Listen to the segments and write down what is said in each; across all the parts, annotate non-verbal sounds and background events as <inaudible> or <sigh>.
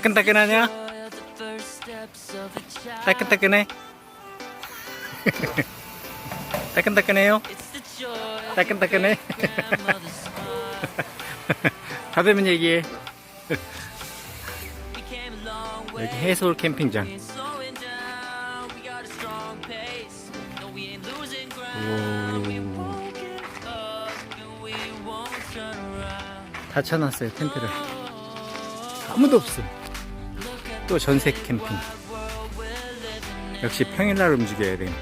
따끈따끈하냐? 따끈따끈해? <laughs> 따끈따끈해요? 따끈따끈해? <laughs> 다 되면 얘기해. <laughs> 여기 해솔 캠핑장. 다 쳐놨어요 텐트를. 아무도 없어. 또 전세 캠핑. 역시 평일날 움직여야 돼.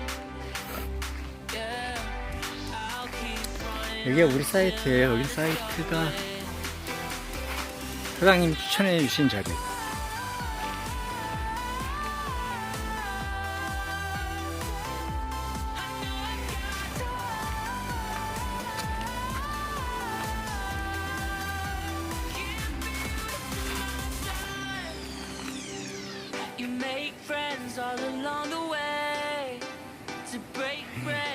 여기가 우리 사이트예요. 우리 사이트가 사장님 추천해 주신 자리.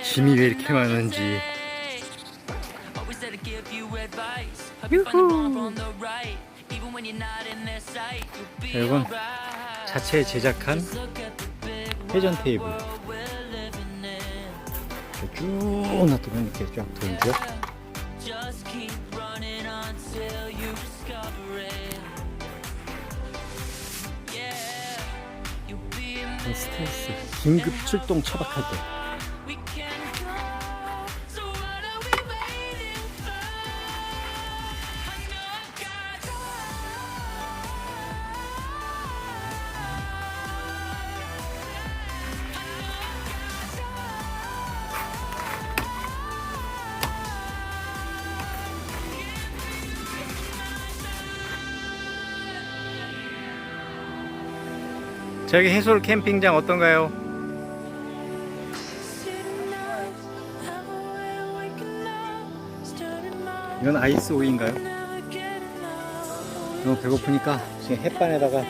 짐이 왜 이렇게 많은지. Always there to give you advice. Help you find the wrong from the right. Even when you're not in their sight, you'll be 여러분 alright. 자체 제작한 회전 테이블 쭉 놔두면 이렇게 쫙 돌죠. 스트레스. 긴급 출동 처박할 때 저기 해솔 캠핑장 어떤가요? 이건 아이스 오이인가요? 너무 배고프니까 지금 햇반에다가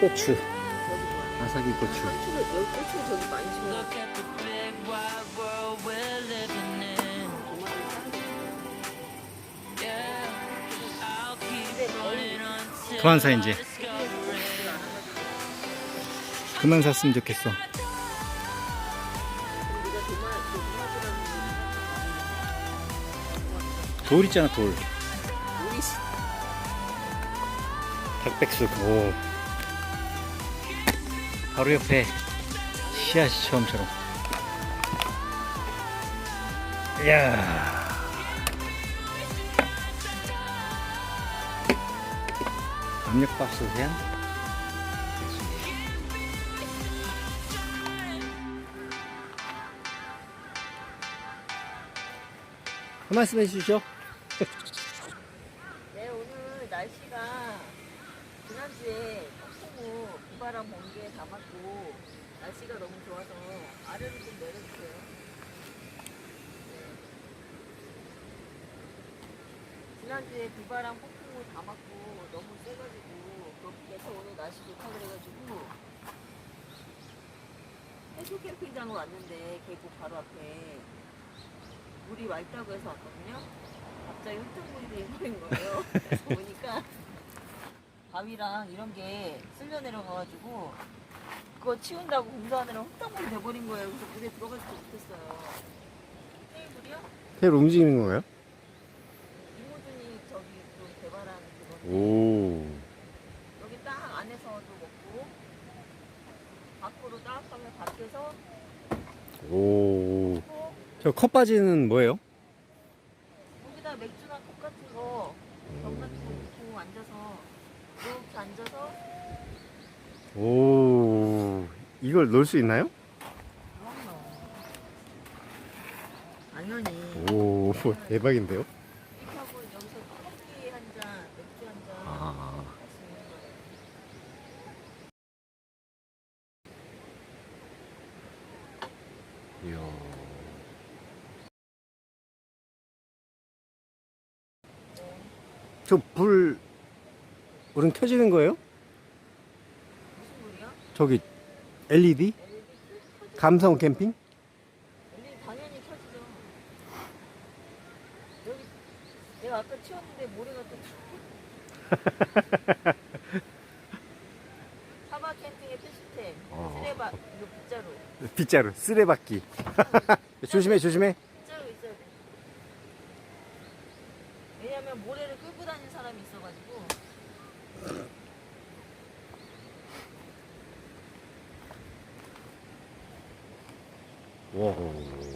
고추 아사기 고추 사 it. 그만 샀으면 좋겠어. 돌 있잖아 돌. 닭백숙 오 바로 옆에 씨앗이 처음처럼. 이야. 압력밥솥이야 한 말씀 해 주시죠 네, 오늘 날씨가 지난주에 폭풍우 비바람 번개에 담았고 날씨가 너무 좋아서 아래로 좀 내려주세요. 네. 지난주에 비바람 폭풍우 담았고 너무 세가지고 그래서 오늘 날씨 좋다 그래가지고 해수 캠핑장을 왔는데 계곡 바로 앞에 물이 맑다고 해서 왔거든요. 갑자기 흙탕물이 돼버린 거예요. 그래서 보니까 <laughs> 바위랑 이런 게 쓸려 내려가가지고 그거 치운다고 공사하느라 흙탕물이 돼버린 거예요. 그래서 물에 들어가지도 못했어요. 테이블이요? 테일 움직이는 건가요? 이모준이 저기 좀 개발한 그건데 오 여기 딱 안에서도 먹고 밖으로 딱 하면 밖에서 오. 또 저 컵바지는 뭐예요? 여기다 맥주나 컵 같은 거, 병 같은 거 앉아서 이렇게 앉아서 오. 이걸 넣을 수 있나요? 그럼요. 당연히 오, <laughs> 대박인데요? 이렇게 하고 여기서 커피 한 잔, 맥주 한 잔. 아. 할 수 있는 거예요. 이야. 저 불, 불은 켜지는 거예요? 무슨 물이야? 저기 LED? 감성 캠핑? LED 당연히 켜지죠. 여기 내가 아까 치웠는데 모래가 또 <laughs> 사막 캠핑의 필수템. 어. 쓰레바 이거 빗자루. 빗자루 쓰레받기. <laughs> 조심해 조심해. 빗자루 있어야 돼. 왜냐면 모래를 끌고 다니는 사람이 있어가지고. 와.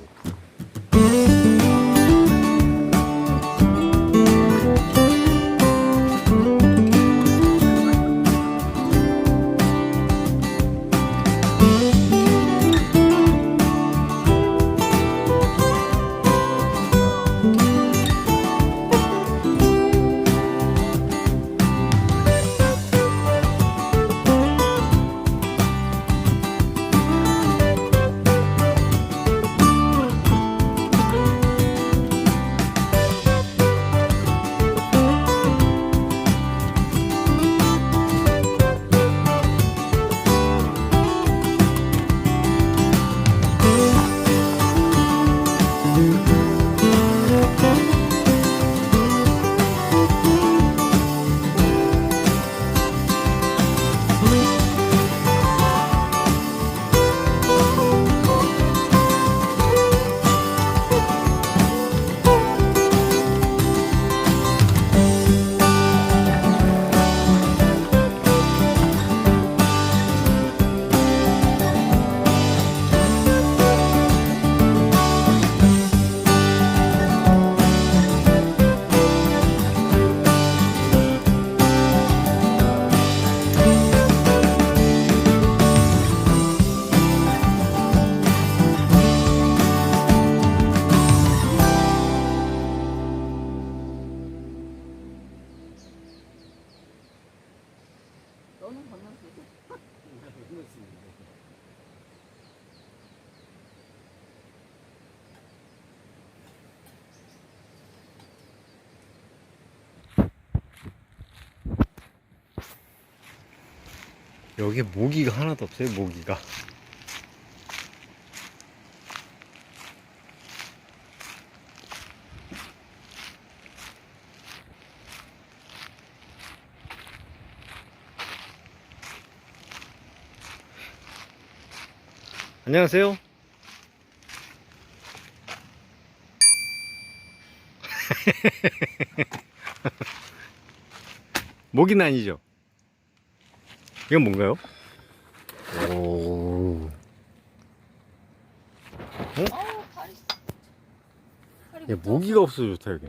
여기 모기가 하나도 없어요 모기가. 안녕하세요. <laughs> 모기는 아니죠? 이건 뭔가요? 오. 팔이. 팔이 야, 모기가 없어 좋다 여기.